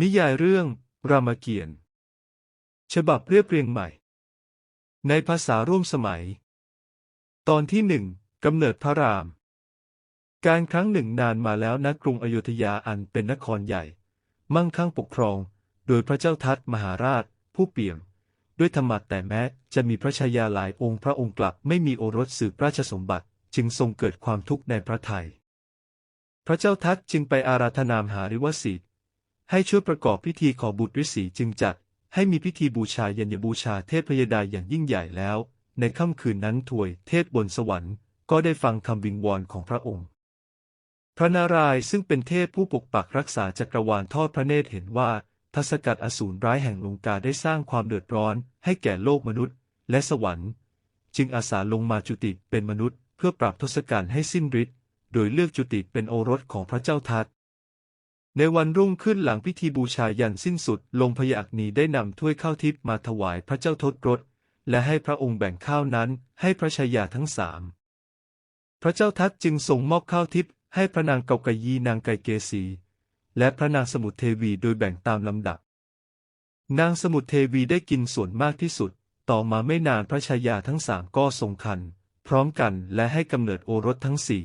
นิยายเรื่อง รามเกียรติ์ฉบับเรียบเรียงใหม่ ในภาษาร่วมสมัย ตอนที่หนึ่งกำเนิดพระราม การครั้งหนึ่งนานมาแล้วณกรุงอยุธยาอันเป็นนครใหญ่ มั่งคั่งปกครอง โดยพระเจ้าทัตมหาราช ผู้เปี่ยม ด้วยธรรมะแต่แม้จะมีพระชายาหลายองค์พระองค์กลับไม่มีโอรสสืบราชสมบัติจึงทรงเกิดความทุกข์ในพระทัยพระเจ้าทัตจึงไปอาราธนามหาริวสิทธิ ให้ช่วยประกอบพิธีขอบุตรฤาษีจึงจัด ให้มีพิธีบูชายัญญบูชาเทพพยดาอย่างยิ่งใหญ่แล้ว ในค่ำคืนนั้นถวยเทพบนสวรรค์ก็ได้ฟังคำวิงวอนของพระองค์ พระนารายณ์ซึ่งเป็นเทพผู้ปกปักรักษาจักรวาลทอดพระเนตรเห็นว่าทศกัดอสูรร้ายแห่งลงกาได้สร้างความเดือดร้อนให้แก่โลกมนุษย์ และสวรรค์ จึงอาสาลงมาจุติเป็นมนุษย์ เพื่อปราบทศกัณฐ์ให้สิ้นฤทธิ์โดยเลือกจุติเป็นโอรสของพระเจ้าทัต ในวันรุ่งขึ้นหลังพิธีบูชายันสิ้นสุด ลงพยาอักนีได้นำถ้วยข้าวทิพย์มาถวายพระเจ้าทศรถ และให้พระองค์แบ่งข้าวนั้นให้พระชายาทั้งสาม พระเจ้าทัตจึงส่งมอบข้าวทิพย์ให้พระนางเกากยีนางไกเกสี และพระนางสมุทรเทวีโดยแบ่งตามลำดับ นางสมุทรเทวีได้กินส่วนมากที่สุด ต่อมาไม่นานพระชายาทั้งสามก็ทรงคันพร้อมกันและให้กำเนิดโอรสทั้งสี่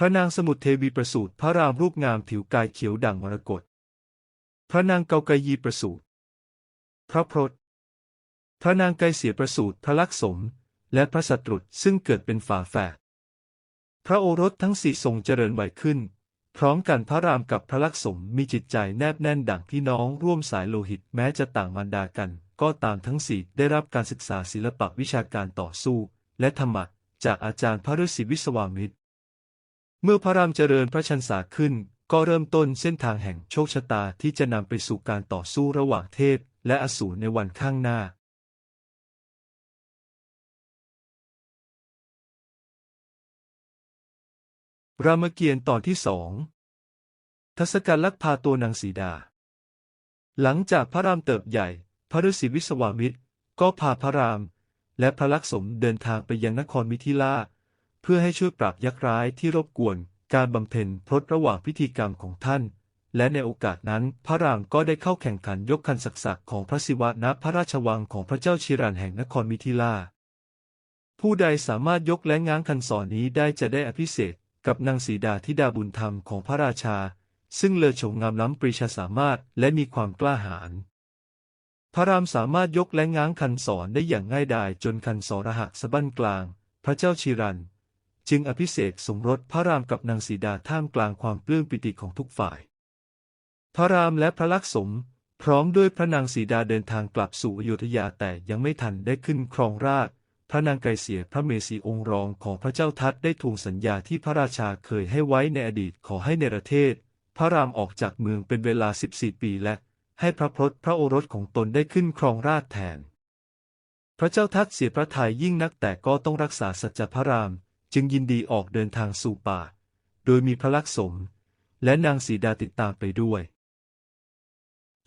พระนางสมุทรเทวีประสูติพระรามรูปงามผิวกายเขียวดั่งมรกต พระนางเกากยีประสูติพระพรตพระนางไกเสียประสูติพระลักษมและพระสัตรุษซึ่งเกิดเป็นฝาแฝด พระโอรสทั้งสี่ทรงเจริญวัยขึ้น พร้อมกันพระรามกับพระลักษมมีจิตใจแนบแน่นดั่งพี่น้องร่วมสายโลหิตแม้จะต่างมารดากัน ก็ตามทั้งสี่ได้รับการศึกษาศิลปะวิชาการต่อสู้ และธรรมะจากอาจารย์พระฤาษีวิศวามิตร เมื่อพระรามเจริญพระชันษาขึ้น ก็เริ่มต้นเส้นทางแห่งโชคชะตาที่จะนำไปสู่การต่อสู้ระหว่างเทพและอสูรในวันข้างหน้า รามเกียรติ์ตอนที่สองทศกัณฐ์ลักพาตัวนางสีดา หลังจากพระรามเติบใหญ่ พระฤาษีวิศวามิตร ก็พาพระราม และพระลักษมเดินทางไปยังนครมิถิลา พื่อให้ช่วยปราบยักษ์ร้ายที่รบกวน การบำเพ็ญพรตระหว่างพิธีกรรมของท่าน และในโอกาสนั้นพระรามก็ได้เข้าแข่งขันยกคันศักดิ์ของพระศิวะณพระราชวังของพระเจ้าชิรันแห่งนครมิถิลา ผู้ใดสามารถยกและง้างคันศรนี้ได้จะได้อภิเษกกับนางสีดาธิดาบุญธรรมของพระราชา ซึ่งเลอโฉมงามล้ำปรีชาสามารถและมีความกล้าหาญพระรามสามารถยกและง้างคันศรได้อย่างง่ายดายจนคันศรหักสะบั้นกลาง พระเจ้าชิรัน จึงอภิเษกสมรสพระรามกับนางสีดาท่ามกลางความปลื้มปิติของทุกฝ่าย พระรามและพระลักษมพร้อมด้วยพระนางสีดาเดินทางกลับสู่อยุธยาแต่ยังไม่ทันได้ขึ้นครองราชพระนางไกเสียพระเมสีองค์รองของพระเจ้าทัตได้ทวงสัญญาที่พระราชาเคยให้ไว้ในอดีตขอให้เนประเทศ พระรามออกจากเมืองเป็นเวลา 14 ปีและ ให้พระพรตพระโอรสของตนได้ขึ้นครองราชแทน พระเจ้าทัตเสียพระทัยยิ่งนักแต่ก็ต้องรักษาสัจจพระราม จึงยินดีออกเดินทางสู่ป่า โดยมีพระลักษมและนางสีดาติดตามไปด้วย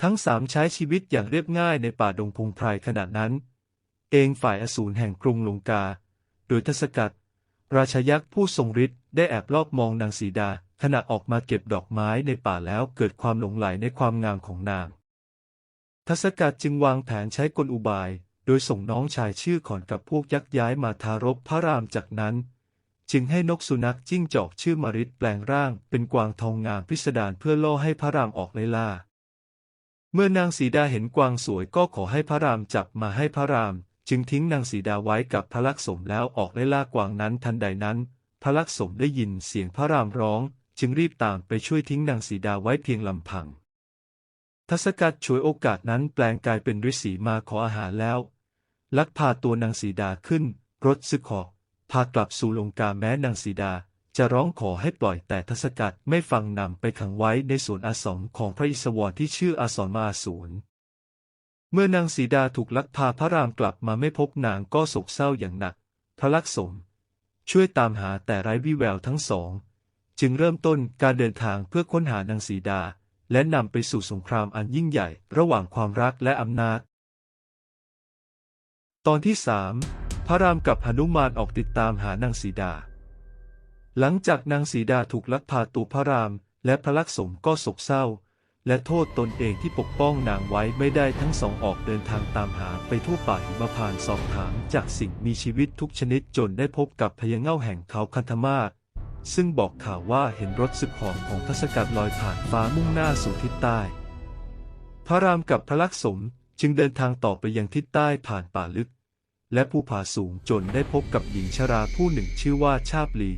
ทั้งสามใช้ชีวิตอย่างเรียบง่ายในป่าดงพงไพรขณะนั้น เองฝ่ายอสูรแห่งกรุงลงกา โดยทศกัณฐ์ราชยักษ์ผู้ทรงฤทธิ์ได้แอบลอบมองนางสีดาขณะออกมาเก็บดอกไม้ในป่าแล้วเกิดความหลงใหลในความงามของนางทศกัณฐ์จึงวางแผนใช้กลอุบาย โดยส่งน้องชายชื่อขอนกับพวกยักษ์ย้ายมาทารบพระรามจากนั้น จึงให้นกสุนัขจิ้งจอกชื่อมริดแปลงร่างเป็นกวางทองงามพิสดารเพื่อล่อให้พระรามออกไล่ล่า เมื่อนางสีดาเห็นกวางสวยก็ขอให้พระรามจับมาให้พระราม จึงทิ้งนางสีดาไว้กับพระลักษมแล้วออกไล่ล่ากวางนั้นทันใดนั้น พระลักษมได้ยินเสียงพระรามร้อง จึงรีบตามไปช่วยทิ้งนางสีดาไว้เพียงลำพังทศกัณฐ์ฉวยโอกาสนั้นแปลงกายเป็นฤาษีมาขออาหารแล้ว ลักพาตัวนางสีดาขึ้นรถซึกขอ พากลับสู่ลงกาแม้นางสีดา จะร้องขอให้ปล่อยแต่ทศกัณฐ์ไม่ฟังนำไปขังไว้ในสวนอาสมของพระอิศวรที่ชื่ออาสรมาอาสูรเมื่อนางสีดาถูกลักพาพระรามกลับมาไม่พบนางก็โศกเศร้าอย่างหนัก พระลักษมช่วยตามหาแต่ไร้วี่แววทั้งสอง จึงเริ่มต้นการเดินทางเพื่อค้นหานางสีดา และนำไปสู่สงครามอันยิ่งใหญ่ ระหว่างความรักและอำนาจ ตอนที่สาม ระรามกับหนุมานออกติดตามหานางสีดา หลังจากนางสีดาถูกลักพาตัวพระรามและพระลักษมก็โศกเศร้า และโทษตนเองที่ปกป้องนางไว้ไม่ได้ทั้งสองออกเดินทางตามหาไปทั่วป่าหิมพานสอบถามจากสิ่งมีชีวิตทุกชนิดจนได้พบกับพญาเง่าแห่งเขาคันธมาศซึ่งบอกข่าวว่าเห็นรถสึกหอมของทศกัณฐ์ลอยผ่านฟ้ามุ่งหน้าสู่ทิศใต้ พระรามกับพระลักษมจึงเดินทางต่อไปยังทิศใต้ผ่านป่าลึก และภูผาสูงจนได้พบกับหญิงชราผู้หนึ่งชื่อว่าชาบลี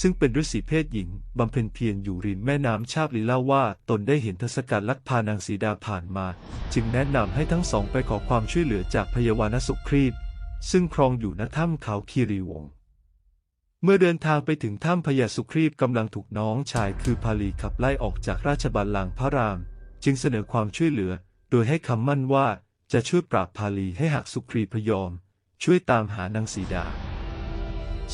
ซึ่งเป็นฤาษีเพศหญิงบำเพ็ญเพียรอยู่ริมแม่น้ำชาบลีเล่าว่าตนได้เห็นทศกัณฐ์ลักพานางสีดาผ่านมา จึงแนะนำให้ทั้งสองไปขอความช่วยเหลือจากพยาวานสุครีตซึ่งครองอยู่ณถ้ำเขาคีรีวงศ์เมื่อเดินทางไปถึงถ้ำพญาสุครีพกำลังถูกน้องชายคือพาลีขับไล่ออกจากราชบัลลังก์พระราม จึงเสนอความช่วยเหลือ โดยให้คำมั่นว่าจะช่วยปราบพาลีให้หากสุครีพยอม ช่วยตามหานางสีดา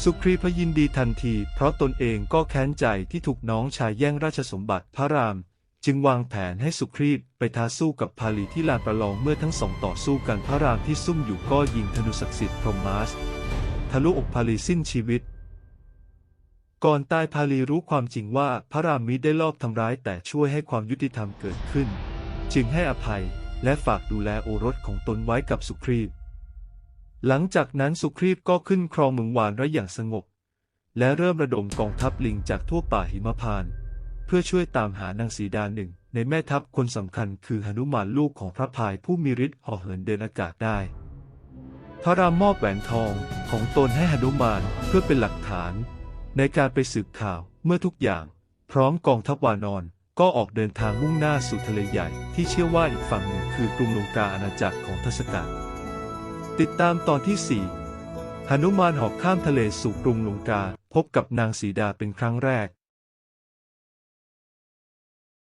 สุครีพยินดีทันที เพราะตนเองก็แค้นใจที่ถูกน้องชายแย่งราชสมบัติพระราม จึงวางแผนให้สุครีพไปท้าสู้กับพาลีที่ลานประลองเมื่อทั้งสองต่อสู้กันพระรามที่ซุ่มอยู่ก็ยิงธนูศักดิ์สิทธิ์พรหมมาสทะลุอกพาลีสิ้นชีวิตก่อนตายพาลีรู้ความจริงว่าพระรามมิได้ลอบทำร้ายแต่ช่วยให้ความยุติธรรมเกิดขึ้น จึงให้อภัยและฝากดูแลโอรสของตนไว้กับสุครีพ หลังจากนั้นสุครีพก็ขึ้นครองเมืองวานไว้อย่างสงบ และเริ่มระดมกองทัพลิงจากทั่วป่าหิมพานต์เพื่อช่วยตามหานางสีดาหนึ่ง ในแม่ทัพคนสำคัญคือหนุมานลูกของพระพายผู้มีฤทธิ์ห่อเหินเดินอากาศได้ พระรามมอบแหวนทองของตนให้หนุมานเพื่อเป็นหลักฐาน ในการไปสืบข่าวเมื่อทุกอย่าง พร้อมกองทัพวานอนก็ออกเดินทางมุ่งหน้าสู่ทะเลใหญ่ที่เชื่อว่าอีกฝั่งหนึ่งคือกรุงลงกาอาณาจักรของทศกัณฐ์ ติดตามตอนที่ 4หนุมานหอกข้ามทะเลสู่กรุงลงกา พบกับนางสีดาเป็นครั้งแรก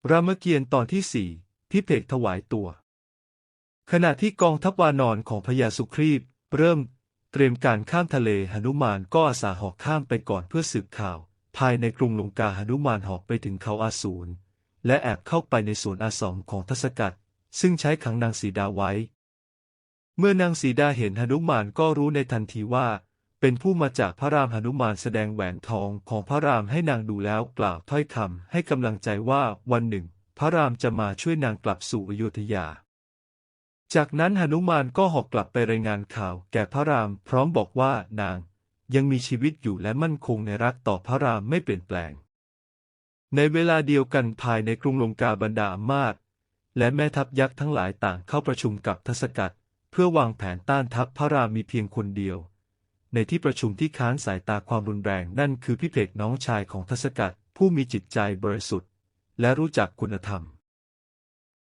รามเกียรติ์ตอนที่สี่พิเภกถวายตัว ขณะที่กองทัพวานอนของพญาสุครีพเริ่มเตรียมการข้ามทะเลหนุมานก็อาสาหอกข้ามไปก่อนเพื่อสืบข่าว ภายในกรุงลงกาหนุมานหอกไปถึงเขาอาสูรและแอบเข้าไปในสวนอาสมของทศกัณฐ์ซึ่งใช้ขังนางสีดาไว้ เมื่อนางสีดาเห็นหนุมานก็รู้ในทันทีว่า เป็นผู้มาจากพระรามหนุมานแสดงแหวนทองของพระรามให้นางดูแล้วกล่าวถ้อยคำให้กำลังใจว่าวันหนึ่ง พระรามจะมาช่วยนางกลับสู่อโยธยา จากนั้นหนุมานก็หอกกลับไปรายงานข่าวแก่พระรามพร้อมบอกว่านางยังมีชีวิตอยู่และมั่นคงในรักต่อพระรามไม่เปลี่ยนแปลง ในเวลาเดียวกันภายในกรุงลงกาบรรดาอำมาตย์และแม่ทัพยักษ์ทั้งหลายต่างเข้าประชุมกับทศกัณฐ์ เพื่อวางแผนต้านทัพพระรามมีเพียงคนเดียว ในที่ประชุมที่ค้านสายตาความรุนแรงนั่นคือพิเภกน้องชายของทศกัณฐ์ผู้มีจิตใจบริสุทธิ์ และรู้จักคุณธรรม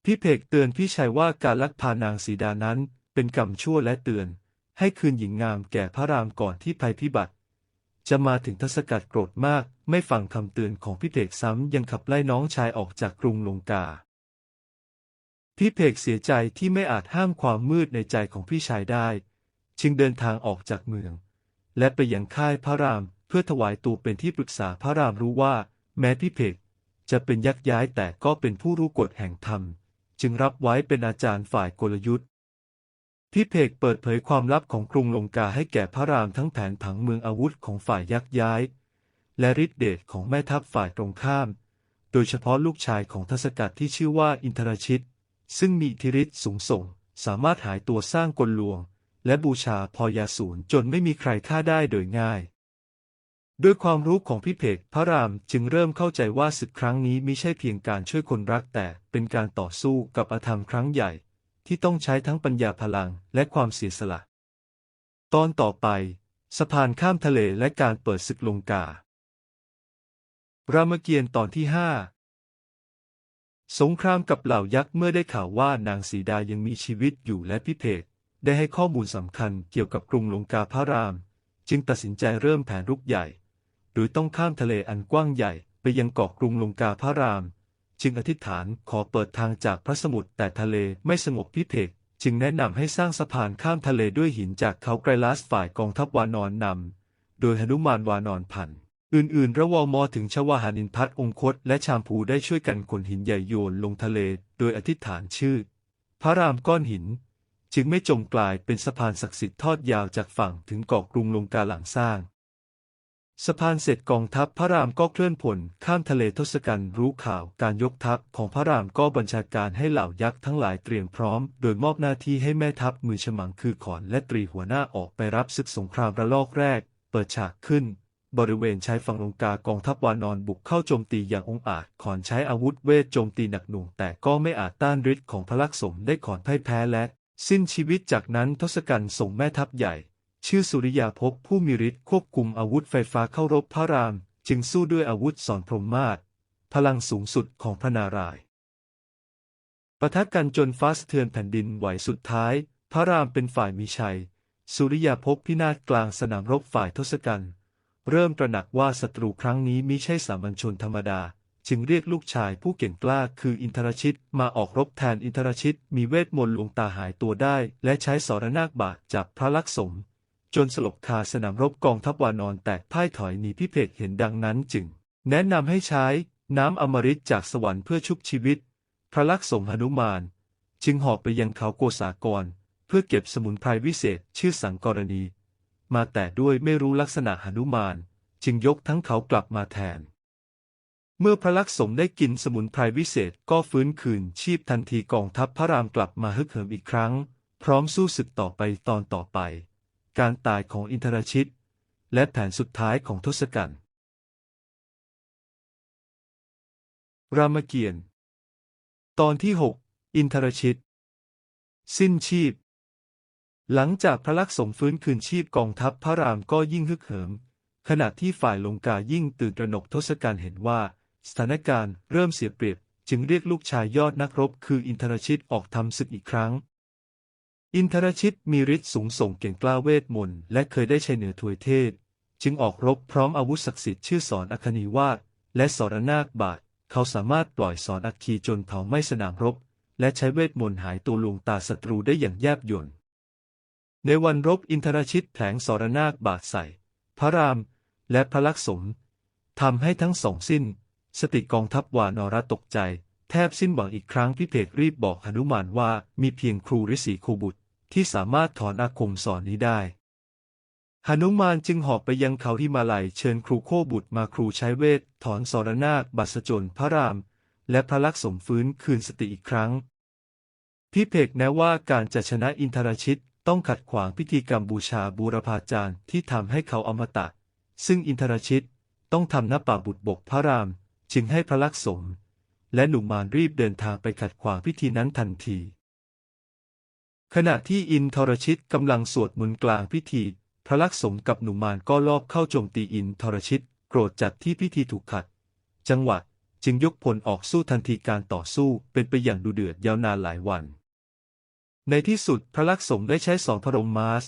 พิเภกเตือนพี่ชายว่าการลักพานางสีดานั้นเป็นกรรมชั่วและเตือน ให้คืนหญิงงามแก่พระรามก่อนที่ภัยพิบัติ จะมาถึงทศกัณฐ์โกรธมาก ไม่ฟังคำเตือนของพิเภกซ้ำยังขับไล่น้องชายออกจากกรุงลงกา พิเภกเสียใจที่ไม่อาจห้ามความมืดในใจของพี่ชายได้ จึงเดินทางออกจากเมือง และไปยังค่ายพระรามเพื่อถวายตัวเป็นที่ปรึกษาพระรามรู้ว่า แม้พิเภกจะเป็นยักย้ายแต่ก็เป็นผู้รู้กฎแห่งธรรม จึงรับไว้เป็นอาจารย์ฝ่ายกลยุทธ์พิเภกเปิดเผยความลับของกรุงลงกาให้แก่พระรามทั้งแผนผังเมืองอาวุธของฝ่ายยักย้าย และฤทธิเดชของแม่ทัพฝ่ายตรงข้าม โดยเฉพาะลูกชายของทศกัณฐ์ที่ชื่อว่าอินทรชิต ซึ่งมีอิทธิฤทธิ์สูงส่ง สามารถหายตัวสร้างกลลวง และบูชาพอยาสูรจนไม่มีใครฆ่าได้โดยง่าย ด้วยความรู้ของพิเภกพระรามจึงเริ่มเข้าใจว่าศึกครั้งนี้ไม่ใช่เพียงการช่วยคนรักแต่เป็นการต่อสู้กับอธรรมครั้งใหญ่ ที่ต้องใช้ทั้งปัญญาพลังและความเสียสละ ตอนต่อไป สะพานข้ามทะเลและการเปิดศึกลงกา รามเกียรติ์ตอนที่ห้า สงครามกับเหล่ายักษ์เมื่อได้ข่าวว่านางสีดายังมีชีวิตอยู่และพิเภกได้ให้ข้อมูลสำคัญเกี่ยวกับกรุงลงกาพระราม จึงตัดสินใจเริ่มแผนรุกใหญ่ โดยต้องข้ามทะเลอันกว้างใหญ่ไปยังเกาะกรุงลงกาพระราม จึงอธิษฐานขอเปิดทางจากพระสมุทรแต่ทะเลไม่สงบพิเภกจึงแนะนำให้สร้างสะพานข้ามทะเลด้วยหินจากเขาไกรลัสฝ่ายกองทัพวานอนนำโดยหนุมานวานอนพันธ อื่นๆ ระวมอถึงชวาหานินพัฒองคต และชามพูได้ช่วยกันขนหินใหญ่โยนลงทะเล โดยอธิษฐานชื่อ พระรามก้อนหิน จึงไม่จมกลายเป็นสะพานศักดิ์สิทธิ์ทอดยาวจากฝั่งถึงเกาะกรุงลงกาหลังสร้าง สะพานเสร็จกองทัพพระรามก็เคลื่อนพลข้ามทะเลทศกัณฐ์รู้ข่าวการยกทัพของพระรามก็บัญชาการให้เหล่ายักษ์ทั้งหลายเตรียมพร้อม โดยมอบหน้าที่ให้แม่ทัพมือฉมังคือขอนและตรีหัวหน้าออกไปรับศึกสงครามระลอกแรก เปิดฉากขึ้น บริเวณชายฝั่งลงกากองทัพวานอนบุกเข้าโจมตีอย่างองอาจขอนใช้อาวุธเวทโจมตีหนักหน่วงแต่ก็ไม่อาจต้านฤทธิ์ของพระลักษมได้ขอนพ่ายแพ้และ สิ้นชีวิตจากนั้นทศกัณฐ์ส่งแม่ทัพใหญ่ ชื่อสุริยาภพผู้มีฤทธิ์ควบคุมอาวุธไฟฟ้าเข้ารบพระราม จึงสู้ด้วยอาวุธสอนพรหมมาศพลังสูงสุดของพระนารายณ์ปะทะกันจนฟ้าสะเทือนแผ่นดินไหวสุดท้าย พระรามเป็นฝ่ายมีชัย สุริยาภพพินาศกลางสนามรบฝ่ายทศกัณฐ์ เริ่มตระหนักว่าศัตรูครั้งนี้มิใช่สามัญชนธรรมดา จึงเรียกลูกชายผู้เก่งกล้าคืออินทรชิตมาออกรบแทนอินทรชิตมีเวทมนต์ลวงตาหายตัวได้ และใช้สรนาคบาทจับพระลักษมจนสลบคาสนามรบกองทัพวานอนแตกพ่ายถอยหนีพิเภกเห็นดังนั้นจึง แนะนำให้ใช้น้ำอมฤตจากสวรรค์เพื่อชุบชีวิต พระลักษมหนุมาน จึงหอบไปยังเขาโกษากร เพื่อเก็บสมุนไพรวิเศษชื่อสังกรณี มาแต่ด้วยไม่รู้ลักษณะหนุมาน จึงยกทั้งเขากลับมาแทน เมื่อพระลักษมได้กินสมุนไพรวิเศษก็ฟื้นคืนชีพทันทีกองทัพพระรามกลับมาฮึกเหิมอีกครั้ง พร้อมสู้ศึกต่อไปตอนต่อไป การตายของอินทรชิต และแผนสุดท้ายของทศกัณฐ์รามเกียรติ์ตอนที่หกอินทรชิต สิ้นชีพ หลังจากพระลักษมฟื้นคืนชีพกองทัพพระรามก็ยิ่งฮึกเหิม ขณะที่ฝ่ายลงกายิ่งตื่นตระหนกทศกัณฐ์เห็นว่า สถานการณ์เริ่มเสียเปรียบ จึงเรียกลูกชายยอดนักรบคืออินทรชิตออกทำศึกอีกครั้ง อินทรชิตมีฤทธิ์สูงส่งเก่งกล้าเวทมนต์และเคยได้ชัยเหนือทวยเทพจึงออกรบพร้อมอาวุธศักดิ์สิทธิ์ชื่อสอนอคนีวาดและสรนนาคบาทเขาสามารถปล่อยสอนอัคคีจนเผาไม้สนามรบ และใช้เวทมนต์หายตัวลวงตาศัตรูได้อย่างแยบยล ในวันรบอินทรชิตแผลงสรนาคบาทใส่ พระราม และพระลักษมทำให้ทั้งสองสิ้น สติกองทัพวานอรตกใจ แทบสิ้นหวังอีกครั้งพิเภกรีบบอกหนุมานว่ามีเพียงครูฤาษีคูบุตร ที่สามารถถอนอาคมสอนนี้ได้หนุมานจึงหอบไปยังเขาที่มาลัยเชิญครูโคบุตรมาครูใช้เวท ถอนสรนาคบัสจนพระราม และพระลักษมฟื้นคืนสติอีกครั้งพิเภกแนะว่าการจะชนะอินทรชิต ต้องขัดขวางพิธีกรรมบูชาบูรพาจารย์ที่ทำให้เขาอมตะ ซึ่งอินทรชิตต้องทำหน้าป่าบุตรบกพระราม จึงให้พระลักษมและหนุ่มมารรีบเดินทางไปขัดขวางพิธีนั้นทันที ขณะที่อินทรชิตกำลังสวดมนต์กลางพิธี พระลักษมกับหนุ่มมารก็ลอบเข้าโจมตีอินทรชิต โกรธจัดที่พิธีถูกขัด จังหวะจึงยกพลออกสู้ทันทีการต่อสู้เป็นไปอย่างดุเดือดยาวนานหลายวัน ในที่สุดพระลักษมได้ใช้สอนพระรมมาส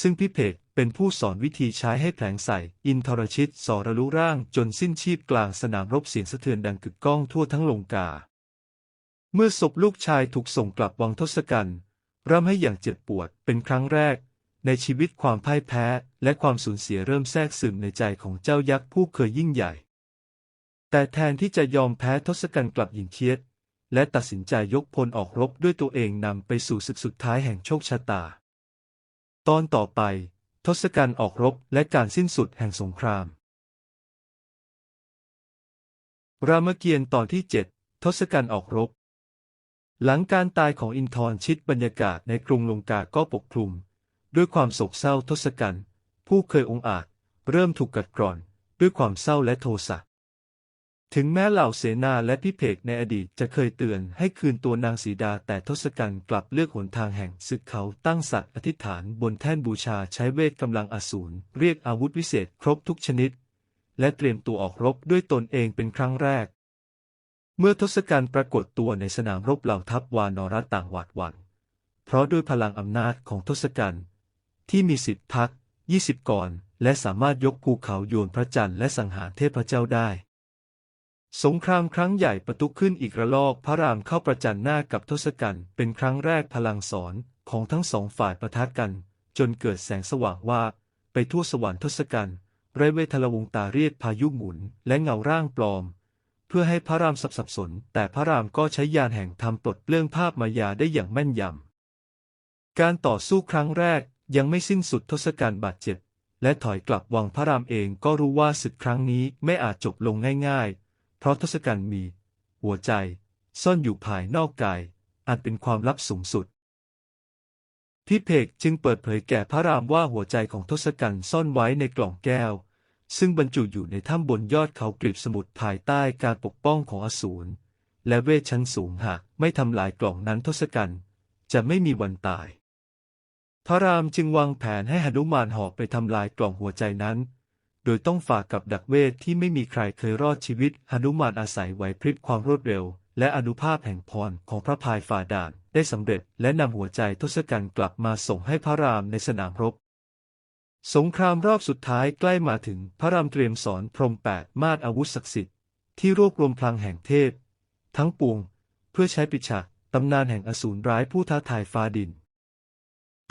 ซึ่งพิเภกเป็นผู้สอนวิธีใช้ให้แผลงใส่ อินทรชิตสอระลุร่างจนสิ้นชีพกลางสนามรบเสียงสะเทือนดังกึกก้องทั่วทั้งลงกา เมื่อศพลูกชายถูกส่งกลับวังทศกัณฐ์ร่ำให้อย่างเจ็บปวดเป็นครั้งแรก ในชีวิตความพ่ายแพ้และความสูญเสียเริ่มแทรกซึมในใจของเจ้ายักษ์ผู้เคยยิ่งใหญ่ แต่แทนที่จะยอมแพ้ทศกัณฐ์กลับหญิงเคียด และตัดสินใจยกพลออกรบด้วยตัวเองนำไปสู่ศึกสุดท้ายแห่งโชคชะตา ตอนต่อไป ทศกัณฐ์ออกรบและการสิ้นสุดแห่งสงคราม รามเกียรติ์ตอนที่ 7 ทศกัณฐ์ออกรบ หลังการตายของอินทรชิตบรรยากาศในกรุงลงกาก็ปกคลุม ด้วยความโศกเศร้าทศกัณฐ์ผู้เคยองอาจ เริ่มถูกกัดกร่อน ด้วยความเศร้าและโทสะ ถึงแม้เหล่าเสนาและพิเภกในอดีตจะเคยเตือนให้คืนตัวนางสีดาแต่ทศกัณฐ์กลับเลือกหนทางแห่งศึกเขาตั้งสัตว์อธิษฐานบนแท่นบูชาใช้เวทกำลังอสูรเรียกอาวุธวิเศษครบทุกชนิด และเตรียมตัวออกรบด้วยตนเองเป็นครั้งแรก เมื่อทศกัณฐ์ปรากฏตัวในสนามรบเหล่าทัพวานรัตต่างหวาดหวั่นเพราะด้วยพลังอำนาจของทศกัณฐ์ที่มีสิทธิพักยี่สิบกรและสามารถยกภูเขาโยนพระจันทร์และสังหารเทพเจ้าได้ สงครามครั้งใหญ่ประทุขึ้นอีกระลอกพระรามเข้าประจันหน้ากับทศกัณฐ์เป็นครั้งแรกพลังสอนของทั้งสองฝ่ายประทะกัน จนเกิดแสงสว่างว่า ไปทั่วสวรรค์ทศกัณฐ์ไรเวทลวงตาเรียกพายุหมุนและเงาร่างปลอม เพื่อให้พระรามสับสับสน แต่พระรามก็ใช้ยานแห่งธรรมปลดเปลื้องภาพมายาได้อย่างแม่นยำ การต่อสู้ครั้งแรกยังไม่สิ้นสุดทศกัณฐ์บาดเจ็บ และถอยกลับวังพระรามเองก็รู้ว่าศึกครั้งนี้ไม่อาจจบลงง่ายๆ เพราะทศกัณฐ์มี หัวใจ ซ่อนอยู่ภายนอกกายอันเป็นความลับสูงสุด พิเภกจึงเปิดเผยแก่พระรามว่าหัวใจของทศกัณฐ์ซ่อนไว้ในกล่องแก้ว ซึ่งบรรจุอยู่ในถ้ำบนยอดเขากรีบสมุทรภายใต้การปกป้องของอสูรและเวทชั้นสูงหากไม่ทำลายกล่องนั้นทศกัณฐ์จะไม่มีวันตาย พระรามจึงวางแผนให้หนุมานหอกไปทำลายกล่องหัวใจนั้น โดยต้องฝากกับดักเวทที่ไม่มีใครเคยรอดชีวิตหนุมานอาศัยไหวพริบความรวดเร็ว และอนุภาพแห่งพรของพระพายฝ่าด่านได้สำเร็จและนำหัวใจทศกัณฐ์กลับมาส่งให้พระรามในสนามรบ สงครามรอบสุดท้ายใกล้มาถึงพระรามเตรียมสอนพรหมแปดมาดอาวุธศักดิ์สิทธิ์ที่รวบรวมพลังแห่งเทพ ทั้งปวง เพื่อใช้ปิดฉากตำนานแห่งอสูรร้ายผู้ท้าทายฟ้าดิน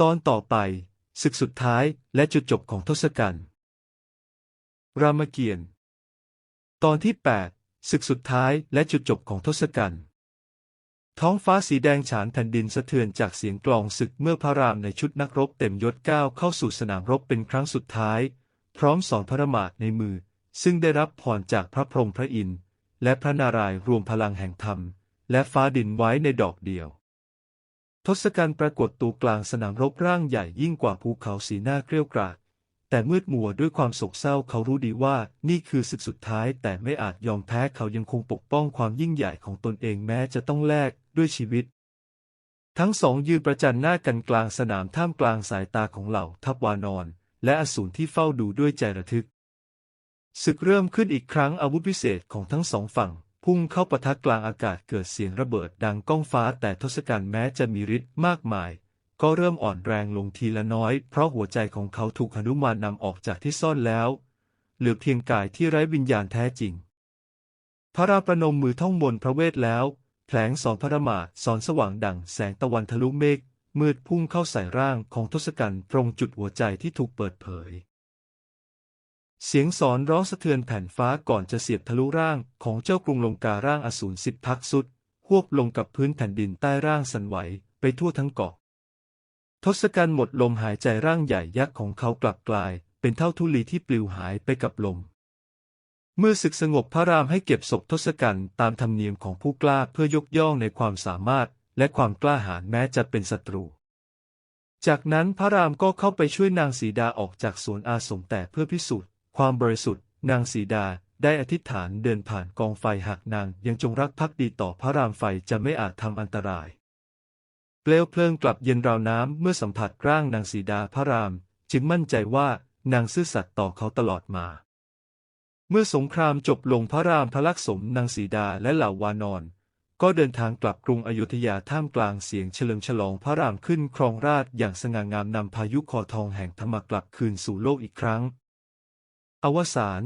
ตอนต่อไปศึกสุดท้ายและจุดจบของทศกัณฐ์ รามเกียรติ์ตอนที่ 8 ศึกสุดท้ายและจุดจบของทศกัณฐ์ท้องฟ้าสีแดงฉานแผ่นดินสะเทือนจากเสียงกลองศึกเมื่อพระรามในชุดนักรบเต็มยศก้าวเข้าสู่สนามรบเป็นครั้งสุดท้าย พร้อมสอนพระมาทในมือ ซึ่งได้รับพรจากพระพรหมพระอินทร์และพระนารายณ์รวมพลังแห่งธรรม และฟ้าดินไว้ในดอกเดียว ทศกัณฐ์ปรากฏตัวกลางสนามรบร่างใหญ่ยิ่งกว่าภูเขาสีหน้าเกรี้ยวกราด แต่มืดมัวด้วยความโศกเศร้าเขารู้ดีว่านี่คือศึกสุดท้ายแต่ไม่อาจยอมแพ้เขายังคงปกป้องความยิ่งใหญ่ของตนเองแม้จะต้องแลกด้วยชีวิต ทั้งสองยืนประจันหน้ากันกลางสนามท่ามกลางสายตาของเหล่าทัพวานอน และอสูรที่เฝ้าดูด้วยใจระทึกศึกเริ่มขึ้นอีกครั้งอาวุธพิเศษของทั้งสองฝั่ง พุ่งเข้าปะทะกลางอากาศเกิดเสียงระเบิดดังก้องฟ้าแต่ทศกัณฐ์แม้จะมีฤทธิ์มากมาย ก็เริ่มอ่อนแรงลงทีละน้อย เพราะหัวใจของเขาถูกหนุมานนำออกจากที่ซ่อนแล้ว เหลือเพียงกายที่ไร้วิญญาณแท้จริง พระราประนมมือท่องมนพระเวทแล้ว แผลงสอนพระมาสอนสว่างดังแสงตะวันทะลุเมฆมืดพุ่งเข้าใส่ร่างของทศกัณฐ์ตรงจุดหัวใจที่ถูกเปิดเผย เสียงสอนร้องสะเทือนแผ่นฟ้าก่อนจะเสียบทะลุร่างของเจ้ากรุงลงการ่างอสูรสิบพักสุดหวบลงกับพื้นแผ่นดินใต้ร่างสันไหวไปทั่วทั้งเกาะ ทศกัณฐ์หมดลมหายใจร่างใหญ่ยักษ์ของเขากลับกลาย เป็นเท่าทุลีที่ปลิวหายไปกับลม เมื่อศึกสงบพระรามให้เก็บศพทศกัณฐ์ตามธรรมเนียมของผู้กล้าเพื่อยกย่องในความสามารถ และความกล้าหาญแม้จะเป็นศัตรู จากนั้นพระรามก็เข้าไปช่วยนางสีดาออกจากสวนอาสมแต่เพื่อพิสูจน์ ความบริสุทธิ์ นางสีดาได้อธิษฐานเดินผ่านกองไฟหากนางยังจงรักภักดีต่อพระรามไฟจะไม่อาจทำอันตราย เปลวเพลิงกลับเย็นราวน้ำเมื่อสัมผัสร่างนางสีดาพระราม จึงมั่นใจว่านางซื่อสัตย์ต่อเขาตลอดมา เมื่อสงครามจบลงพระรามพระลักษมนางสีดาและเหล่าวานอนก็เดินทางกลับกรุงอยุธยาท่ามกลางเสียงเฉลิมฉลองพระรามขึ้นครองราชอย่างสง่างามนำพายุคอทองแห่งธรรมกลับคืนสู่โลกอีกครั้ง อวสาน